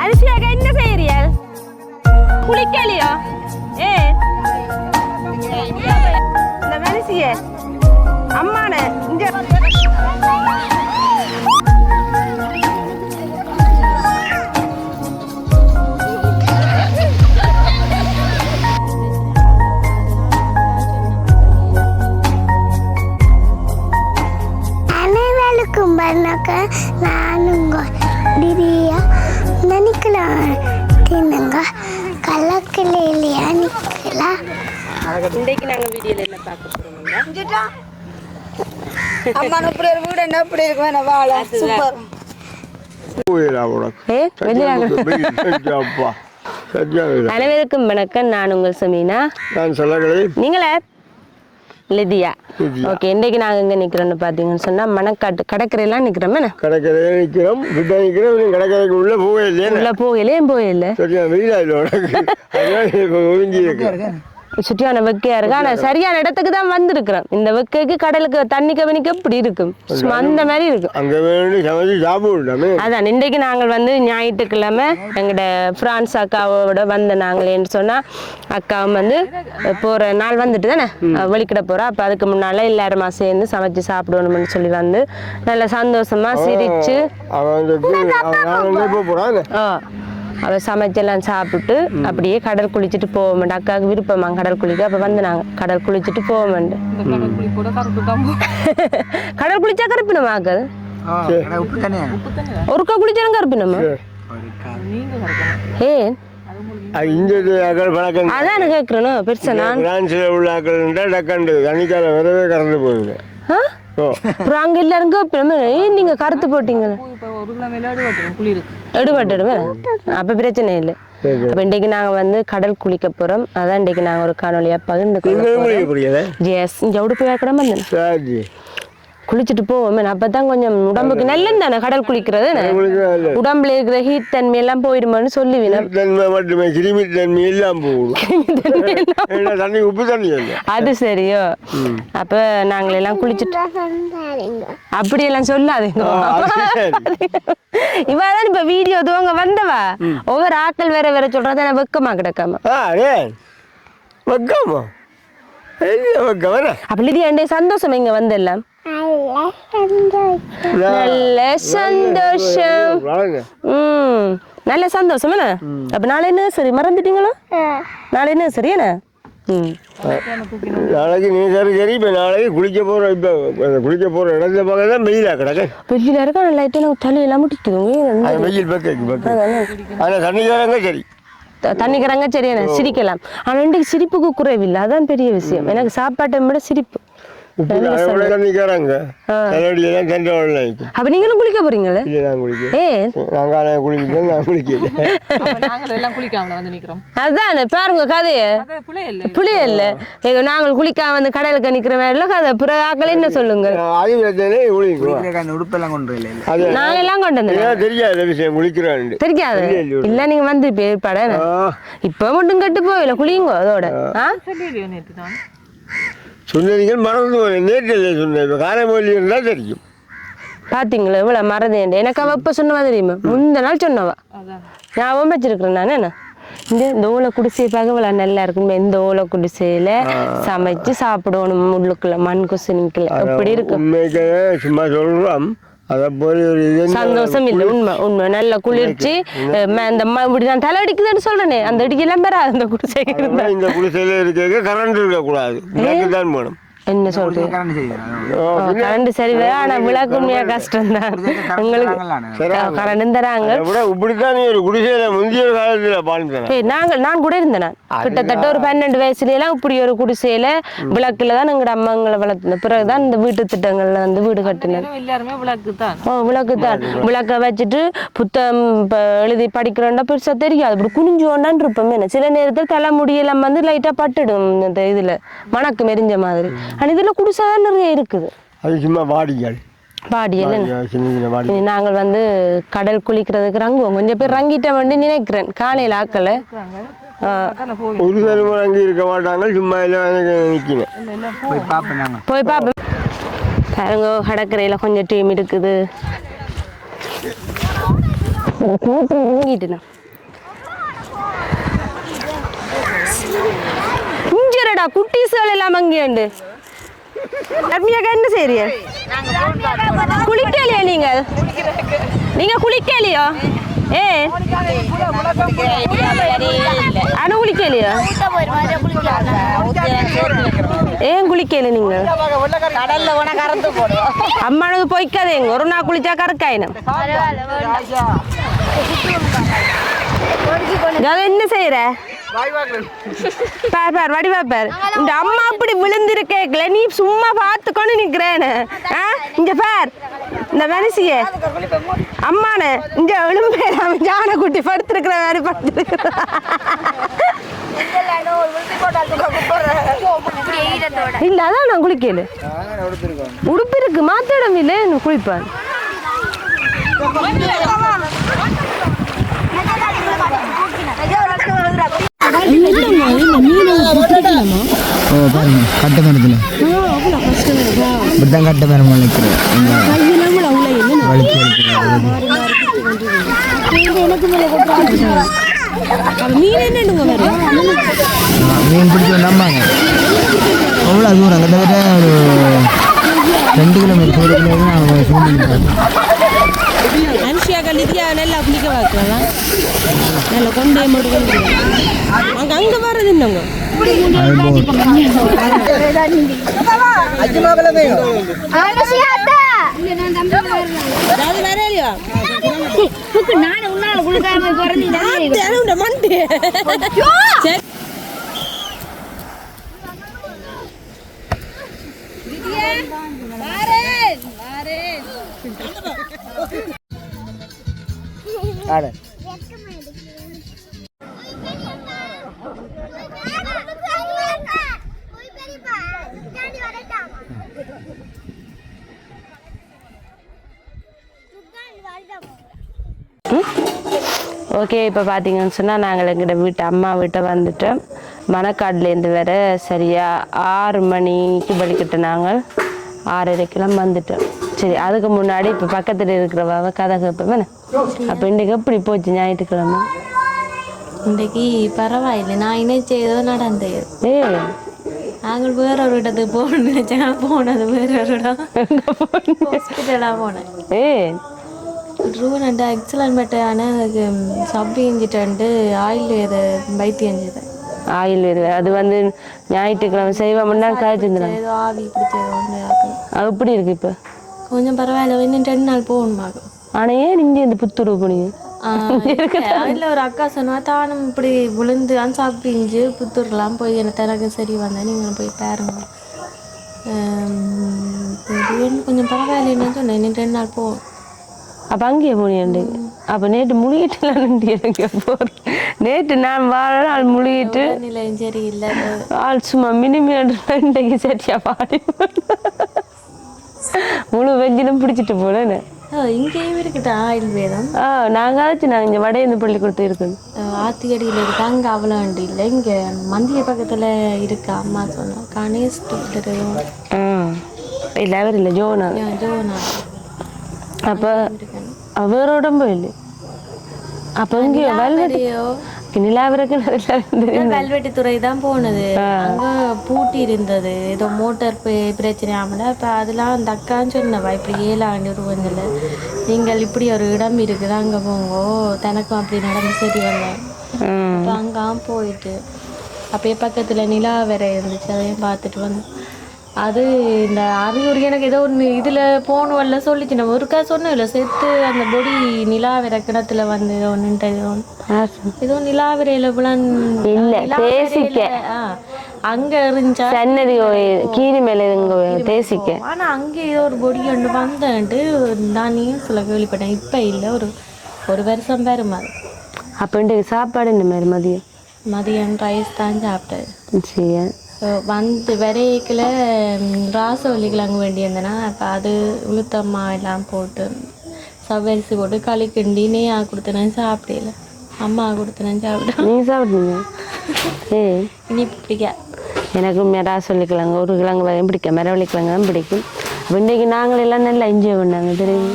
அரிசியாக என்ன செய்யறியா குளிக்கலையோ ஏ இந்த மனுஷிய அம்மான இங்க நினைக்கலாம் தின்னுங்க. கலக்கலையா நிற்கலாம் இன்றைக்கு நாங்க வீடியோல என்ன பார்க்க அம்மா இப்படி ஒரு வீடு என்ன இப்படி வாழ? சூப்பர். சத்தியம் அனைவருக்கும் வணக்கம். நான் உங்கள் சுமீனா. நான் சொல்லகளே நீங்களே லிதியா. ஓகே இன்றைக்கு நாங்கள் எங்கே நிற்கிறோன்னு பார்த்தீங்கன்னு சொன்னால் மணக்காட்டு கடற்கரையெல்லாம் நிற்கிறோமே கடற்கரையில் நிற்கிறோம் கிட்ட நிற்கிறோம் கடற்கரைக்கு உள்ள போவே இல்லையா உள்ள போகல ஏன் போகல சரியா வெயிலா இல்லை இப்போ ஒதுங்கி இருக்கு சுற்றியான வெக்கையா இருக்கு. ஆனா சரியான இடத்துக்கு தான் வந்திருக்கிறோம். இந்த வெக்கைக்கு கடலுக்கு தண்ணி கவனிக்க இப்படி இருக்கும். அந்த மாதிரி இருக்கும். அங்கே அதான் இன்றைக்கு நாங்கள் வந்து ஞாயிற்றுக்கிழமை எங்களோட பிரான்ஸ் அக்காவோட வந்த நாங்களேன்னு சொன்னா அக்காவும் வந்து போற நாள் வந்துட்டு தானே? வெளிக்கிட போறா. அப்ப அதுக்கு முன்னால எல்லாருமா சேர்ந்து சமைச்சு சாப்பிடணும்னு சொல்லி வந்து நல்ல சந்தோஷமா சிரிச்சு. அவன் வந்து அவன் நான் எங்கே போக போகிறான் ஆ அவ சமைச்செல்லாம் சாப்பிட்டு அப்படியே கடல் குளிச்சுட்டு போவோம் அக்காவுக்கு விருப்பமா கடல் குளிக்க. அப்ப வந்து நாங்க கடல் குளிச்சுட்டு போவோம் கடல் குளிச்சா கருப்பினமா அக்காது? ஒருக்கா குளிச்சாலும் கருப்பினமா? ஏ அது இந்த அக்கள் பழக்கம் அதான் கேட்கறேன் பெருசா நான் பிரான்ஸில் உள்ள அக்கள் டக்காண்டு தண்ணிக்கால வரவே கறந்து போகுது அப்புறம் அங்க எல்லாரும் கருப்பினமா ஏன் நீங்க கருத்து போட்டீங்க எடுபட்டுடுமே அப்ப பிரச்சனை இல்லை. அப்ப இன்றைக்கு நாங்க வந்து கடல் குளிக்க போறோம். அதான் இன்றைக்கு நாங்க ஒரு காணொலியா பகிர்ந்து கொள்ள புரியல எஸ் இங்க உடுப்பு சரி. குளிச்சுட்டு போவோமே. அப்பதான் கொஞ்சம் உடம்புக்கு நல்லது தானே கடல் குளிக்கிறது உடம்புல இருக்கிற ஹீட் தன்மை எல்லாம் போயிடுமான்னு சொல்லுவீங்க. தன்மை மட்டுமே கிருமி தன்மை எல்லாம் போகும் தண்ணி உப்பு தண்ணி அது சரியோ? அப்ப நாங்கள் எல்லாம் குளிச்சுட்டு அப்படியெல்லாம் சொல்லாதீங்க. இவதான் இப்ப வீடியோ துவங்க வந்தவா? ஒவ்வொரு ஆட்கள் வேற வேற சொல்றத நான் வெக்கமா கிடக்காம. வைக்காம? அப்ப லிதி அண்டே சந்தோஷம் இங்க வந்தெல்லாம்? நல்ல சந்தோஷம். வளங்க ம் நல்ல சந்தோஷம் என்ன? அப்ப நாளை என்ன சரி மறந்துட்டீங்களா நாளை என்ன? சரி என்ன நாளைக்கு நீ சரி சரி இப்போ நாளைக்கு குளிக்க போகிற இப்போ குளிக்க போகிற இடத்துல பார்க்க தான் வெயிலாக கிடக்கு. வெயில இருக்கா? லைட்டாக எனக்கு தலையெல்லாம் முட்டிக்குதுங்க அது வெயில் பக்கம் பக்கம் ஆனால் தண்ணிக்காரங்க சரி. த- தண்ணிக்கிறங்க சரி என்ன? சிரிக்கலாம். ஆனா இன்றைக்கு சிரிப்புக்கு குறைவில்லை. அதான் பெரிய விஷயம். எனக்கு சாப்பாட்டை விட சிரிப்பு. அப்ப நீங்களும் குளிக்க போறீங்களே இல்லை நான் குளிக்க ஏ. நாங்கள் குளிக்கிறேன் நான் குளிக்கல. நாங்கள் எல்லாம் குளிக்காமல வந்து நிக்கிறோம். அதானே பாருங்க கதைய. புளிய இல்ல. நாங்கள் குளிக்காம வந்து கடலுக்கு நிக்கிற மாதிரில கதை. பிற ஆக்கள் என்ன சொல்லுங்க உடுப்பெல்லாம் கொண்டு இல்ல எல்லாம் கொண்டு வந்தோம் தெரியாது விஷயம் குளிக்கிறான்னு தெரியாது. இல்ல நீங்க வந்து இப்ப ஏற்பாடு? ஆ. இப்ப மட்டும் கட்டு போயில குளியுங்க அதோட. ஆ. சொன்னீர்கள் மறந்து நேற்று சொன்னேன். இப்போ காரைமொழி இருந்தால் தெரியும். பாத்தீங்களா? இவ்வளவு மறந்தேன் எனக்கு அவ இப்ப சொன்னவா தெரியுமா? முந்த நாள் சொன்னவா? ஞாபகம் வச்சிருக்கிறேன். நான் என்ன? இந்த இந்த ஓலை குடிசையை பார்க்க இவ்வளவு நல்லா இருக்கும். இந்த ஓலை குடிசையில சமைச்சு சாப்பிடணும். உள்ளுக்குள்ள மண் குசினிக்குள்ள எப்படி இருக்கும் சும்மா சொல்கிறோம் அதை போல ஒரு இது என்ன- சந்தோஷம் இல்லை. உண்மை உண்மை. நல்ல குளிர்ச்சி. இந்த ம- இப்படி நான் தலை அடிக்குதுன்னு சொல்றேனே. அந்த அடிக்கெல்லாம் பெறாது அந்த விட இந்த குடிசையில் இருக்க கரண்ட் இருக்கக்கூடாது. தான் வேணும். என்ன சொல்றீங்க கரண்ட் சரி ஆனா விளக்குமையா கஷ்டம் தான். உங்களுக்கு கரண்ட் தராங்க. இப்படித்தான் நீ ஒரு குடிசையில் முந்தைய காலத்தில் வாழ்ந்தேன் நாங்கள் நான் கூட இருந்தேன் நான். கிட்டத்தட்ட ஒரு பன்னெண்டு வயசுல எல்லாம் இப்படி ஒரு குடிசையில விளக்குல தான் எங்களோட அம்மாங்களை வளர்த்துனேன். பிறகுதான் இந்த வீட்டு திட்டங்கள்ல வந்து வீடு கட்டினேன். எல்லாருமே விளக்கு தான் ஓ விளக்கு தான் விளக்க வச்சுட்டு புத்தகம் இப்போ எழுதி படிக்கிறோம்னா பெருசா தெரியாது. இப்படி குனிஞ்சு கொண்டான்னு இருப்போம் என்ன? சில நேரத்தில் தலைமுடியெல்லாம் வந்து லைட்டா பட்டுடும் இந்த இதுல. மணக்கு மெரிஞ்ச மாதிரி. ஆனா இதுல குடிசை நிறைய இருக்குது. அது சும்மா வாடிகள். பாடியல் நாங்கள் வந்து கடல் குளிக்கிறதுக்கு ரங்குவோம் கொஞ்சம் பேர் ரங்கிட்ட வேண்டி நினைக்கிறேன். காலையில் ஆக்கல. ஒரு தலைமுறை அங்கே இருக்க மாட்டாங்க. சும்மா நிற்கணும். போய் பார்ப்போம் பாருங்க கடற்கரையில் கொஞ்சம் டீம் இருக்குது. இங்கிட்டுண்ணா இஞ்சரடா குட்டீஸ்கள் எல்லாம் அங்கேண்டு ரம்யாக்கா என்ன செய்றீங்க? குளிக்கலையா நீங்கள்? நீங்க குளிக்கலையா? ஏ. அனு குளிக்கலையா? ஏன் குளிக்கல நீங்க கடல்ல உன கறந்து போடுவோம் அம்மானது போய்க்காதேங்க. ஒரு நாள் குளிச்சா கறக்காயினம் என்ன செய்யற பார் பார் வடிவா பார். இந்த அம்மா அப்படி விழுந்திருக்கேக்கல நீ சும்மா பார்த்துக்கொண்டு நிக்கிறேன்னு. ஆ இங்க பார். இந்த மனுஷிய அம்மானே இங்க விழும்பேராம ஜான குட்டி படுத்திருக்கிற மாதிரி படுத்திருக்கிற. இல்ல அதான் நான் குளிக்கல உடுப்பு இருக்கு மாத்திடம் இல்லை குளிப்பேன் ஓ பாருங்க கட்ட மரத்தில் இப்படி தான் கட்ட மரம் வளைக்கிறோம் வலிச்சு மீன் பிடிச்சி நம்பாங்க அவ்வளோ தூரம். கிட்டத்தட்ட ஒரு ரெண்டு கிலோமீட்டர் ஒரு கிலோமீட்டர் நாங்கள் சூழ்நிலை அனுஷியா கல்லிக்கு நல்லா குளிக்க பார்க்கலாம் நல்லா கொண்டே மட்டும் அங்க அங்க வர்றது என்னங்க அது நிறையா ஓகே இப்போ பார்த்தீங்கன்னு சொன்னால் நாங்கள் எங்கிட்ட வீட்டு அம்மா வீட்டை வந்துட்டோம் மணக்காடுலேருந்து வர சரியாக ஆறு மணிக்கு வலிக்கிட்டு நாங்கள் ஆறரைக்கெல்லாம் வந்துட்டோம். சரி அதுக்கு முன்னாடி இப்போ பக்கத்தில் இருக்கிறவ கதை கேட்பேன் அப்போ இன்றைக்கு எப்படி போச்சு ஞாயிற்றுக்கிழமை? இன்றைக்கு பரவாயில்லை நான் நினைச்ச ஏதோ நடந்தது. ஏ நாங்கள் வேற ஒரு இடத்துக்கு போகணும்னு நினைச்சேன் போனது வேற ஒரு இடம். ஹாஸ்பிட்டலாக போனேன். ஏ ரூனண்டு எக்ஸலன் பெட்டான சப் இஞ்சிட்டு ஆயில் இது. வைத்தியம் செய்தேன் ஆயுர்வேத அது வந்து ஞாயிற்றுக்கிழமை செய்வோம்னா காய்ச்சிருந்துடும் ஏதோ ஆவி பிடிச்சது ஒன்று. அது. எப்படி இருக்கு இப்போ? கொஞ்சம் பரவாயில்ல இன்னும் ரெண்டு நாள் போகணுமாகும் ஆனால் ஏன் நீங்கள் இந்த புத்துருவு போனீங்க? அதில் ஒரு அக்கா சொன்னா தானும் இப்படி விழுந்து அன்சாப் பிஞ்சு புத்தூர்லாம் போய் எனக்கு எனக்கு சரி வந்தேன் நீங்கள் போய் பாருங்க. கொஞ்சம் பரவாயில்லைன்னு சொன்னேன் இன்னும் ரெண்டு நாள் போகும் அப்போ அங்கேயே போனீங்க அப்போ நேற்று முழுகிட்டுலாம் எனக்கு போகிறேன் நேற்று நான் வாழ நாள் முழுகிட்டு சரி இல்லை ஆள் சும்மா மினிமம் இன்றைக்கு சரியா பாடி முழு வெஞ்சிலும் பிடிச்சிட்டு போனேன். இங்கேயும் இருக்குதா ஆயுர்வேதம் ஆ நாங்கள் ஆச்சு நாங்கள் இங்கே வடையந்து பள்ளிக்கூடத்து இருக்கணும் ஆத்தியடியில் இருக்கு அங்கே அவ்வளோ வண்டி இல்லை இங்கே மந்திய பக்கத்தில் இருக்கு அம்மா சொன்னா. கணேஷ் இல்லை அவர் இல்லை ஜோனா. ஜோனா. அப்போ அவர் உடம்பு இல்லை. அப்போ இங்கே வெல்வெட்டி ஐயோ நிலாவிறக்கு கல்வெட்டு துறை தான் போனது. அங்க பூட்டி இருந்தது. ஏதோ மோட்டார் பிரச்சனை ஆமல அப்ப அதெல்லாம் அந்த அக்கான்னு சொன்னவா இப்படி ஏழாண்டு உருவங்கள்ல. நீங்கள் இப்படி ஒரு இடம் இருக்குது அங்க போங்கோ. தனக்கும் அப்படி நடந்து சரி வந்தேன் அங்க போயிட்டு அப்படியே பக்கத்துல நிலா வேற இருந்துச்சு. அதையும் பார்த்துட்டு வந்தோம். அது இந்த அறிகுறி எனக்கு ஏதோ ஒன்று இதில் போகணும்ல சொல்லிச்சு. நம்ம ஒருக்கா சொன்னோம்ல செத்து அந்த பொடி நிலாவிர கிணத்துல வந்து ஒன்றுன்ட்டு ஒன்று ஏதோ நிலாவிரையில புலன் இல்ல, ஆ, அங்க இருந்துச்சா சன்னதி கீரி மேலே இங்க தேசிக்க. ஆனா அங்க ஏதோ ஒரு பொடி ஒன்று வந்தேன்ட்டு நான் நியூஸ்ல கேள்விப்பட்டேன். இப்ப இல்ல ஒரு ஒரு வருஷம் பேரும் அது அப்போ சாப்பாடு இந்த மாதிரி மதியம்? மதியம் ரைஸ் தான் சாப்பிட்டது சரி வந்து விரைக்கில் ராசவல்லி கிழங்கு வேண்டியிருந்தேன்னா அப்போ அது உளுத்தம்மா எல்லாம் போட்டு சவ்வரிசி போட்டு களி கிண்டி நெய்யா கொடுத்தேன் சாப்பிடல. அம்மா கொடுத்தேன் சாப்பிட்டேன் நீங்க சாப்பிட்டீங்க ஏய். இனி பிடிக்க. எனக்கு உண்மையாக சொல்லிக்கலாங்க ஒரு கிழங்கு வகையும் பிடிக்கும். மரவள்ளி கிழங்கு தான் பிடிக்கும். இன்றைக்கு நாங்கள் எல்லாம் நல்லா என்ஜாய் பண்ணாங்க தெரியுமா?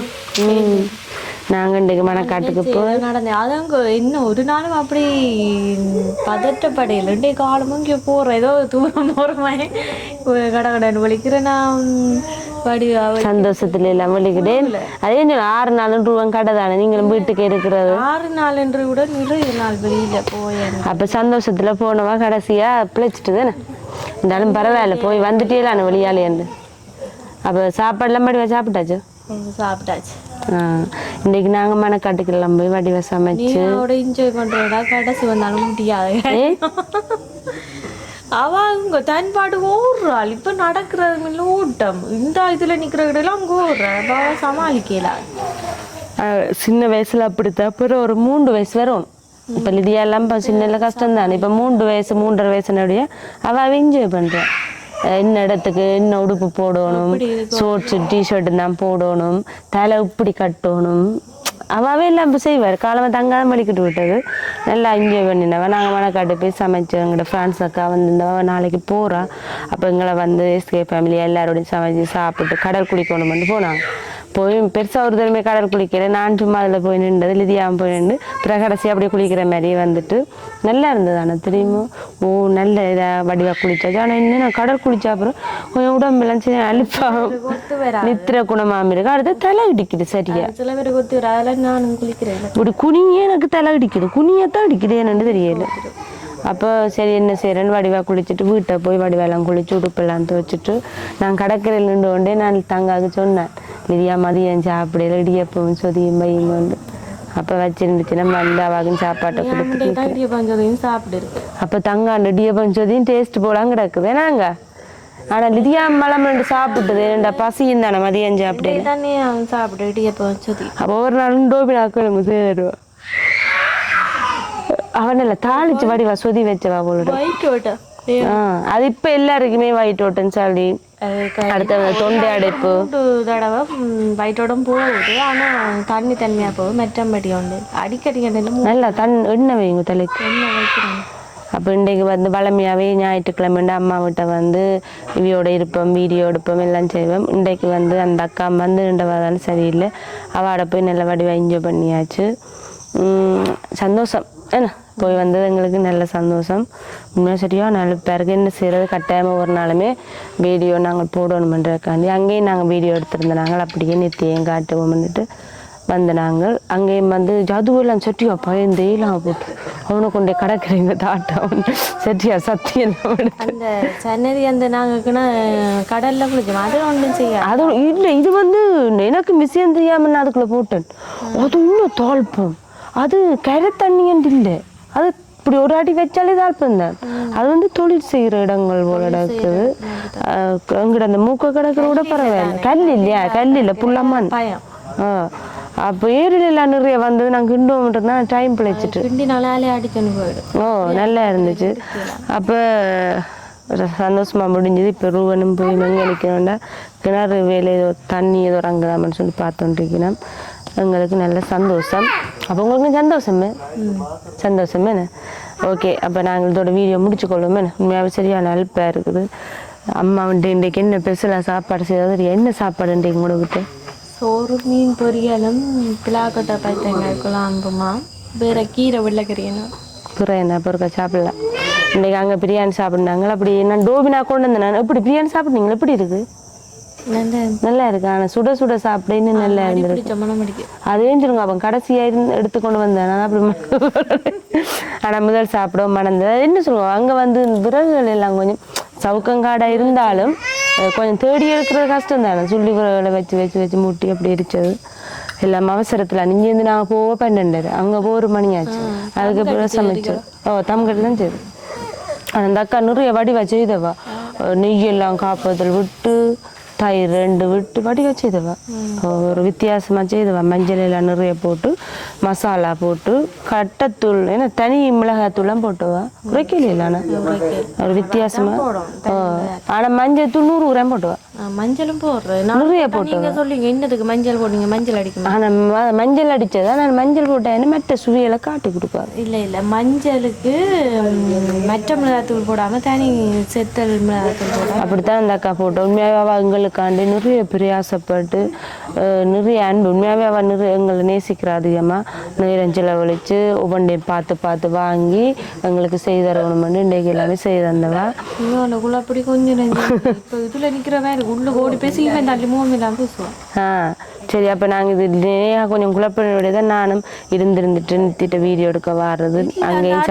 நாங்கள் இன்றைக்கு மணக்காட்டுக்கு போய். நடந்து. அதாங்க இன்னும் ஒரு நாளும் அப்படி பதட்டப்படையில். ரெண்டே காலமும் இங்கே போகிறேன் ஏதோ தூரம் போகிற மாதிரி. கடை கடன் வலிக்கிறேன் நான் சந்தோஷத்துல எல்லாம் வலிக்கிட்டேன் அதே சொன்ன ஆறு நாளும் ரூபாய் கடை தானே? நீங்களும் வீட்டுக்கு இருக்கிறது? ஆறு நாள் என்று கூட நிறைய நாள் வெளியில போயேன். அப்போ சந்தோஷத்தில் போனவா கடைசியாக பிழைச்சிட்டு தானே? இருந்தாலும் பரவாயில்ல போய் வந்துட்டேலான வழியாலேருந்து அப்போ சாப்பாடுலாம் வடிவா சாப்பிட்டாச்சு? சாப்பிட்டாச்சு. இன்னைக்கு நாங்கள் மணக்காட்டுக்கெல்லாம் போய் வடிவா சமைச்சு. என்ஜாய் பண்றடா கடைசி வந்தாலும் முடியாது. ஏ? அவ அங்க தன் பாட்டு ஓடுறாள். இப்ப நடக்கிறது ஓட்டம். இந்த இதுல நிக்கிற இடம்லாம் அங்க ஓடுற. அப்ப அவ சமாளிக்கல. ஆ, சின்ன வயசுல அப்படித்தான். அப்புறம் ஒரு மூன்று வயசு வரும். இப்போ லிதியெல்லாம் இப்போ சின்ன கஷ்டம் தானே இப்போ மூன்று வயசு மூன்றரை வயசுனுடைய அவள் என்ஜாய் பண்ணுறான் என்ன இடத்துக்கு என்ன உடுப்பு போடணும். ஷோர்ட்ஸு டிஷர்ட் தான் போடணும். தலை இப்படி கட்டணும். அவாவே எல்லாம் செய்வார் காலமாக தங்காதான் வலிக்கிட்டு விட்டது. நல்லா என்ஜாய் பண்ணினவ. நாங்கள் மணக்காட்டு போய் சமைச்சு எங்களோட ஃப்ரெண்ட்ஸ் அக்கா வந்திருந்தவ நாளைக்கு போகிறா அப்போ எங்களை வந்து எஸ்கே ஃபேமிலி எல்லாரோடையும் சமைச்சு சாப்பிட்டு கடல் குளிக்கணும் வந்து போனாங்க. போய் பெருசாக ஒரு தடவை கடல் குளிக்கல. நான் சும்மா அதில் போய் நின்றது லிதியாவும் போய் நின்று பிறகு கடைசி அப்படியே குளிக்கிற மாதிரி வந்துட்டு நல்லா இருந்தது ஆனால் தெரியுமா? ஓ நல்ல இதாக வடிவாக குளிச்சாச்சு ஆனால் இன்னும் நான் கடல் குளிச்ச அப்புறம் கொஞ்சம் உடம்பெல்லாம் சரி அழுப்பாக நித்திர குணமாம இருக்கு. அடுத்து தலை இடிக்குது சரியா? குளிக்கிறேன். இப்படி குனியே எனக்கு தலை இடிக்குது. குனியத்தான் இடிக்குது என்னன்னு தெரியல. அப்போ சரி என்ன செய்யறேன்னு வடிவா குளிச்சுட்டு வீட்டை போய் வடிவெல்லாம் குளிச்சு உடுப்பெல்லாம் துவச்சிட்டு நான் கடற்கரையில் நின்று கொண்டே நான் தங்காக்கு சொன்னேன். லிதியா மதியம் சாப்பிடல இடியப்பவும் சொதியும் பையும் கொண்டு அப்போ வச்சிருந்துச்சுன்னா வந்து அவாக்கும் சாப்பாட்டை கொடுத்து தான் சாப்பிட்டு அப்போ தங்காண்டு இடியப்பம் சொதியும் டேஸ்ட் போலாம் கிடக்குது. ஏன்னாங்க ஆனால் லிதியா மலம் ரெண்டு சாப்பிட்டது. ரெண்டா பசியும் தானே மதியம் சாப்பிடல. தண்ணி அவன் சாப்பிட்டு இடியப்பம் சொதி அப்போ ஒரு நாள் டோபி நாக்கள் சேருவா அவனில் தாளிச்சு வடிவா சொதி வச்சவா ஆ அது இப்போ எல்லாருக்குமே ஒயிட் ஓட்டன் சொல்லி. அடுத்தது தொண்டை அடைப்பு. தடவை ம், வயிற்றோட போகுது. ஆனா தண்ணி தண்ணியா போகுது. மெற்றம்படி உண்டு. அடிக்கடி நல்லா தன் எண்ணெய் வைங்க தலைக்கு. என்ன வைக்கிறேன். அப்போ இன்றைக்கு வந்து வளமையாகவே ஞாயிற்றுக்கிழமை அம்மா வீட்டை வந்து இவியோட இருப்போம் வீடியோ எடுப்போம் எல்லாம் செய்வோம். இன்றைக்கு வந்து அந்த அக்கா வந்து ரெண்டு வாரம் சரியில்லை. அவளை போய் நல்ல வடிவாக என்ஜாய் பண்ணியாச்சு. சந்தோஷம். என்ன போய் வந்தது எங்களுக்கு நல்ல சந்தோஷம். உண்மையாக சரியா நல்ல பிறகு என்ன செய்கிறது கட்டாயமாக ஒரு நாளுமே வீடியோ நாங்கள் போடணுமன்றக்காண்டி அங்கேயும் நாங்கள் வீடியோ எடுத்திருந்த நாங்கள் அப்படியே நித்தியம் காட்டுவோம்னுட்டு வந்த நாங்கள் அங்கேயும் வந்து ஜதுவெல்லாம் சட்டியா பயந்து எல்லாம் போட்டு அவனை கொண்டே கடற்கரைங்க தாட்டம் சட்டியா எடுத்து. அந்த சன்னதி அந்த நாங்கக்குன்னா கடல்ல குளிச்சோம்? அது ஒன்றும் செய்யாது அது இல்லை இது வந்து எனக்கு விஷயம் தெரியாமல் நான் அதுக்குள்ளே போட்டேன். அது இன்னும் தாழ்ப்பம். அது கரை தண்ணியன்ட்டு இல்லை. அது இப்படி ஒரு அடி வச்சாலே தாழ்ப்பம் தான் அது வந்து தொழில் செய்கிற இடங்கள் போல இருக்குது அங்கிட்ட அந்த மூக்க கிடக்கிற கூட பரவாயில்ல. கல் இல்லையா? கல் இல்லை. புள்ளம்மான். ஆ அப்போ ஏரியிலாம் நிறைய வந்து நாங்கள் கிண்டோம்ன்றது தான் டைம் பிழைச்சிட்டு. ஓ நல்லா இருந்துச்சு. அப்போ ஒரு சந்தோஷமா முடிஞ்சது. இப்போ ரூவனும் போய் மெங்கலிக்கணும்டா கிணறு வேலை ஏதோ தண்ணி ஏதோ இறங்குதாமன்னு சொல்லி பார்த்துட்டுருக்கணும் எங்களுக்கு நல்ல சந்தோஷம். அப்போ உங்களுக்கு சந்தோஷமே? சந்தோஷமே ஓகே அப்போ நாங்கள் இதோட வீடியோ முடிச்சுக்கொள்வோமே உண்மையாகவே சரியான அல்ப்பாக இருக்குது. அம்மா வந்துட்டு இன்றைக்கு என்ன ஸ்பெஷலாக சாப்பாடு செய்யாது என்ன சாப்பாடு இன்றைக்கு கொடுக்கிட்டு சோறு மீன் பொரியலும் பிளாக்கொட்டை பைத்தங்காய் குழம்புமா வேற கீரை வெள்ளைக்கறியனும் பிறகு என்ன பொறுக்க சாப்பிடலாம் இன்றைக்கு அங்கே பிரியாணி சாப்பிட்னாங்க அப்படி நான் டோபினா கொண்டு வந்தேன் நான். எப்படி பிரியாணி சாப்பிட்டீங்களா எப்படி இருக்கு? நல்ல இருக்கு. ஆனால் சுட சுட சாப்பிட இன்னும் நல்லா இருந்திருக்கு அது ஏஞ்சிருங்க அவன் கடைசியாக இருந்து எடுத்து கொண்டு வந்தேன் அப்படி ஆனால் முதல் சாப்பிட மணந்தது. என்ன சொல்லுவோம் அங்கே வந்து விறகுகள் எல்லாம் கொஞ்சம் சவுக்கங்காடா இருந்தாலும் கொஞ்சம் தேடி எடுக்கிறது கஷ்டம் தானே. சுள்ளி விறகுகளை வச்சு வச்சு வச்சு மூட்டி அப்படி எரிச்சது எல்லாம் அவசரத்தில். இங்கேருந்து நாங்கள் போக பன்னெண்டு அங்கே போக ஒரு மணி ஆச்சு அதுக்கப்புறம் சமைச்சோம். ஓ தம்கட்டு தான் சரி அந்த அக்கா நிறைய வடிவா செய்தவா? நெய்யெல்லாம் காப்பதில் விட்டு தயிர் ரெண்டு விட்டு வடிவா செய்தவா. ஒரு வித்தியாசமா செய்தவா. மஞ்சள் எல்லாம் நிறைய போட்டு மசாலா போட்டு கட்டத்தூள் ஏன்னா தனி மிளகாத்தூள்லாம் போட்டுவா. குறைக்கல இல்லைண்ணா ஒரு வித்தியாசமா. ஓ ஆனால் மஞ்சள் தூள் நூறு கிராம் போட்டுவா. மஞ்சளும் போடுறேன். நிறைய கேட்டா நீங்க சொல்லுங்க என்னதுக்கு மஞ்சள் போடுங்க மஞ்சள் அடிக்குமா? ஆனால் மஞ்சள் அடித்ததா நான் மஞ்சள் போட்டேன்னு மற்ற சுவையெல்லாம் காட்டி கொடுப்பாரு இல்ல இல்ல. மஞ்சளுக்கு மற்ற மிளகாத்தூள் போடாம தனி செத்தல் மிளகாத்தூள் போடாம. அப்படித்தான் அந்த அக்கா போட்டோம் உண்மையாகவே அவள் எங்களுக்காண்டி நிறைய பிரயாசப்பட்டு அஹ், நிறைய அன்பு. உண்மையாகவே அவள் நிறைய எங்களை நேசிக்கிறா அதிகமாக நேரம் செலவழித்து ஒவ்வொன்றையும் பார்த்து பார்த்து வாங்கி எங்களுக்கு செய்து தரணும்னு இன்றைக்கு எல்லாமே செய்து தந்தவா. அப்படி கொஞ்சம் இதுல மாதிரி உள்ள ஓடி பேசி தள்ளி மூணு பேசுவான். ஆ. சரி அப்போ நாங்கள் இது நேராக கொஞ்சம் குழப்பினோட தான் நானும் இருந்திருந்துட்டு நிறுத்திட்டு வீடியோ எடுக்க வர்றது அங்கேயும்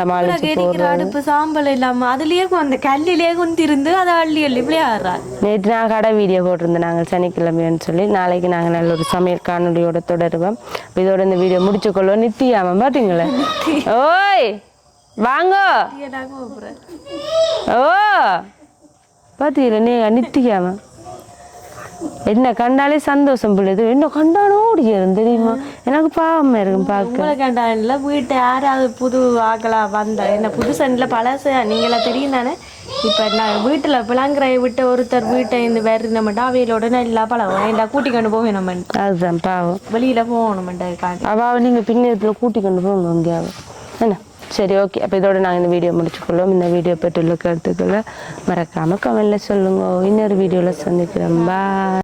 போகிறது அடுப்பு சாம்பல் இல்லாம அதுலயே அந்த கல்லிலேயே குந்திருந்து அதை அள்ளி அள்ளி ஆடுறா நேற்று நான் கடை வீடியோ போட்டிருந்தேன் நாங்கள் சனிக்கிழமைன்னு சொல்லி. நாளைக்கு நாங்கள் நல்ல ஒரு சமையல் காணொலியோட தொடருவோம். இதோட இந்த வீடியோ முடிச்சுக்கொள்வோம். நித்தியாம பார்த்தீங்களே ஓய் வாங்கோ. ஓ பார்த்தீங்களா நீ நித்தியாம? என்ன கண்டாலே சந்தோஷம் பிள்ளைது என்ன கண்டாலும் ஓடிக்கிறேன் தெரியுமா? எனக்கு பாவமா இருக்கும் பார்க்க. உங்களை கண்டால வீட்டை யாராவது புது ஆக்களா வந்தா என்ன புது சண்டில் பழச நீங்களாம் தெரியும் தானே? இப்போ நான் வீட்டில் பிளாங்கிற விட்ட ஒருத்தர் வீட்டை இந்த வேறு நம்மட்டா அவையிலோட நல்லா பழகும் ஏன்டா கூட்டி கொண்டு போவேன் நம்ம அதுதான் பாவம். வெளியில போகணுமெண்டா காட்டி அவாவை நீங்கள் பின்னத்தில் கூட்டி கொண்டு போங்க எங்கேயாவது என்ன? சரி ஓகே அப்போ இதோட நாங்கள் இந்த வீடியோ முடிச்சுக்கொள்வோம் இந்த வீடியோ பற்றியுள்ள கருத்துக்களை மறக்காமல் கமெண்டில் சொல்லுங்க. இன்னொரு வீடியோவில் சந்திக்கிறோம். பாய்